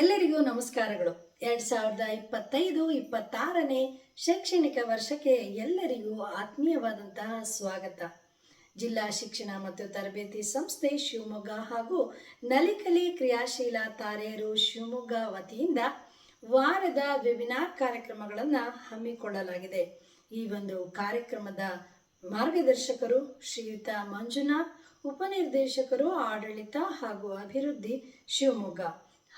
ಎಲ್ಲರಿಗೂ ನಮಸ್ಕಾರಗಳು. ಎರಡ್ ಸಾವಿರದ ಇಪ್ಪತ್ತೈದು, ಇಪ್ಪತ್ತಾರನೇ ಶೈಕ್ಷಣಿಕ ವರ್ಷಕ್ಕೆ ಎಲ್ಲರಿಗೂ ಆತ್ಮೀಯವಾದಂತಹ ಸ್ವಾಗತ. ಜಿಲ್ಲಾ ಶಿಕ್ಷಣ ಮತ್ತು ತರಬೇತಿ ಸಂಸ್ಥೆ ಶಿವಮೊಗ್ಗ ಹಾಗೂ ನಲಿಕಲಿ ಕ್ರಿಯಾಶೀಲ ತಾರೆಯರು ಶಿವಮೊಗ್ಗ ವತಿಯಿಂದ ವಾರದ ವೆಬಿನಾರ್ ಕಾರ್ಯಕ್ರಮಗಳನ್ನು ಹಮ್ಮಿಕೊಳ್ಳಲಾಗಿದೆ. ಈ ಒಂದು ಕಾರ್ಯಕ್ರಮದ ಮಾರ್ಗದರ್ಶಕರು ಶ್ರೀಯುತ ಮಂಜುನಾಥ್, ಉಪನಿರ್ದೇಶಕರು ಆಡಳಿತ ಹಾಗೂ ಅಭಿವೃದ್ಧಿ ಶಿವಮೊಗ್ಗ.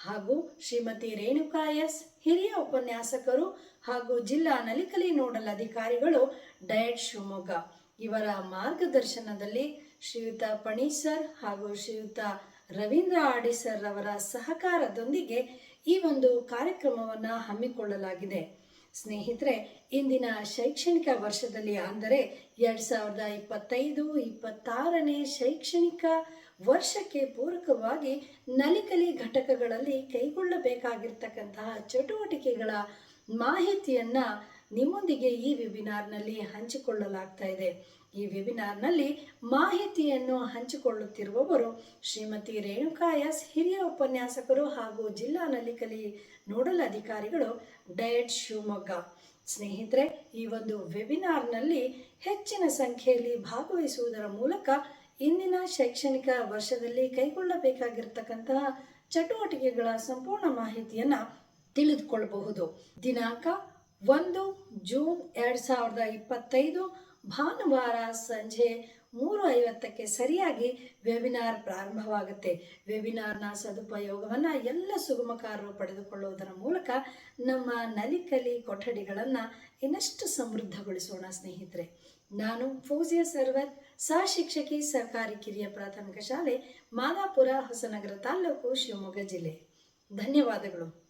ಹಾಗೂ ಶ್ರೀಮತಿ ರೇಣುಕಾ ಎಸ್, ಹಿರಿಯ ಉಪನ್ಯಾಸಕರು ಹಾಗೂ ಜಿಲ್ಲಾ ನಲಿಕಲಿ ನೋಡಲ್ ಅಧಿಕಾರಿಗಳು ಡಯಟ್ ಶಿವಮೊಗ್ಗ. ಇವರ ಮಾರ್ಗದರ್ಶನದಲ್ಲಿ ಶ್ರೀಯುತ ಪಣೀಸರ್ ಹಾಗೂ ಶ್ರೀಯುತ ರವೀಂದ್ರ ಆಡಿಸರ್ ಅವರ ಸಹಕಾರದೊಂದಿಗೆ ಈ ಒಂದು ಕಾರ್ಯಕ್ರಮವನ್ನು ಹಮ್ಮಿಕೊಳ್ಳಲಾಗಿದೆ. ಸ್ನೇಹಿತರೆ, ಇಂದಿನ ಶೈಕ್ಷಣಿಕ ವರ್ಷದಲ್ಲಿ ಅಂದರೆ ಎರಡು ಸಾವಿರದ ಇಪ್ಪತ್ತೈದು, ಇಪ್ಪತ್ತಾರನೇ ಶೈಕ್ಷಣಿಕ ವರ್ಷಕ್ಕೆ ಪೂರಕವಾಗಿ ನಲಿಕಲಿ ಘಟಕಗಳಲ್ಲಿ ಕೈಗೊಳ್ಳಬೇಕಾಗಿರ್ತಕ್ಕಂತಹ ಚಟುವಟಿಕೆಗಳ ಮಾಹಿತಿಯನ್ನು ನಿಮ್ಮೊಂದಿಗೆ ಈ ವೆಬಿನಾರ್ನಲ್ಲಿ ಹಂಚಿಕೊಳ್ಳಲಾಗ್ತಾ ಇದೆ. ಈ ವೆಬಿನಾರ್ನಲ್ಲಿ ಮಾಹಿತಿಯನ್ನು ಹಂಚಿಕೊಳ್ಳುತ್ತಿರುವವರು ಶ್ರೀಮತಿ ರೇಣುಕಾ ಎಸ್, ಹಿರಿಯ ಉಪನ್ಯಾಸಕರು ಹಾಗೂ ಜಿಲ್ಲಾ ನಲಿಕಲಿ ನೋಡಲ್ ಅಧಿಕಾರಿಗಳು ಡಯಟ್ ಶಿವಮೊಗ್ಗ. ಸ್ನೇಹಿತರೆ, ಈ ಒಂದು ವೆಬಿನಾರ್ನಲ್ಲಿ ಹೆಚ್ಚಿನ ಸಂಖ್ಯೆಯಲ್ಲಿ ಭಾಗವಹಿಸುವುದರ ಮೂಲಕ ಇಂದಿನ ಶೈಕ್ಷಣಿಕ ವರ್ಷದಲ್ಲಿ ಕೈಗೊಳ್ಳಬೇಕಾಗಿರ್ತಕ್ಕಂತಹ ಚಟುವಟಿಕೆಗಳ ಸಂಪೂರ್ಣ ಮಾಹಿತಿಯನ್ನು ತಿಳಿದುಕೊಳ್ಳಬಹುದು. ದಿನಾಂಕ ಒಂದು ಜೂನ್ ಎರಡು ಸಾವಿರದ ಇಪ್ಪತ್ತೈದು ಭಾನುವಾರ ಸಂಜೆ ಮೂರು ಐವತ್ತಕ್ಕೆ ಸರಿಯಾಗಿ ವೆಬಿನಾರ್ ಪ್ರಾರಂಭವಾಗುತ್ತೆ. ವೆಬಿನಾರ್ನ ಸದುಪಯೋಗವನ್ನು ಎಲ್ಲ ಸುಗಮಕಾರರು ಪಡೆದುಕೊಳ್ಳುವುದರ ಮೂಲಕ ನಮ್ಮ ನಲಿಕಲಿ ಕೊಠಡಿಗಳನ್ನು ಇನ್ನಷ್ಟು ಸಮೃದ್ಧಗೊಳಿಸೋಣ ಸ್ನೇಹಿತರೆ. ನಾನು ಫೌಜಿಯ ಸರ್ವರ್ ಸಹ ಶಿಕ್ಷಕಿ ಸರ್ಕಾರಿ ಕಿರಿಯ ಪ್ರಾಥಮಿಕ ಶಾಲೆ, ಮಾದಾಪುರ, ಹೊಸನಗರ ತಾಲೂಕು, ಶಿವಮೊಗ್ಗ ಜಿಲ್ಲೆ. ಧನ್ಯವಾದಗಳು.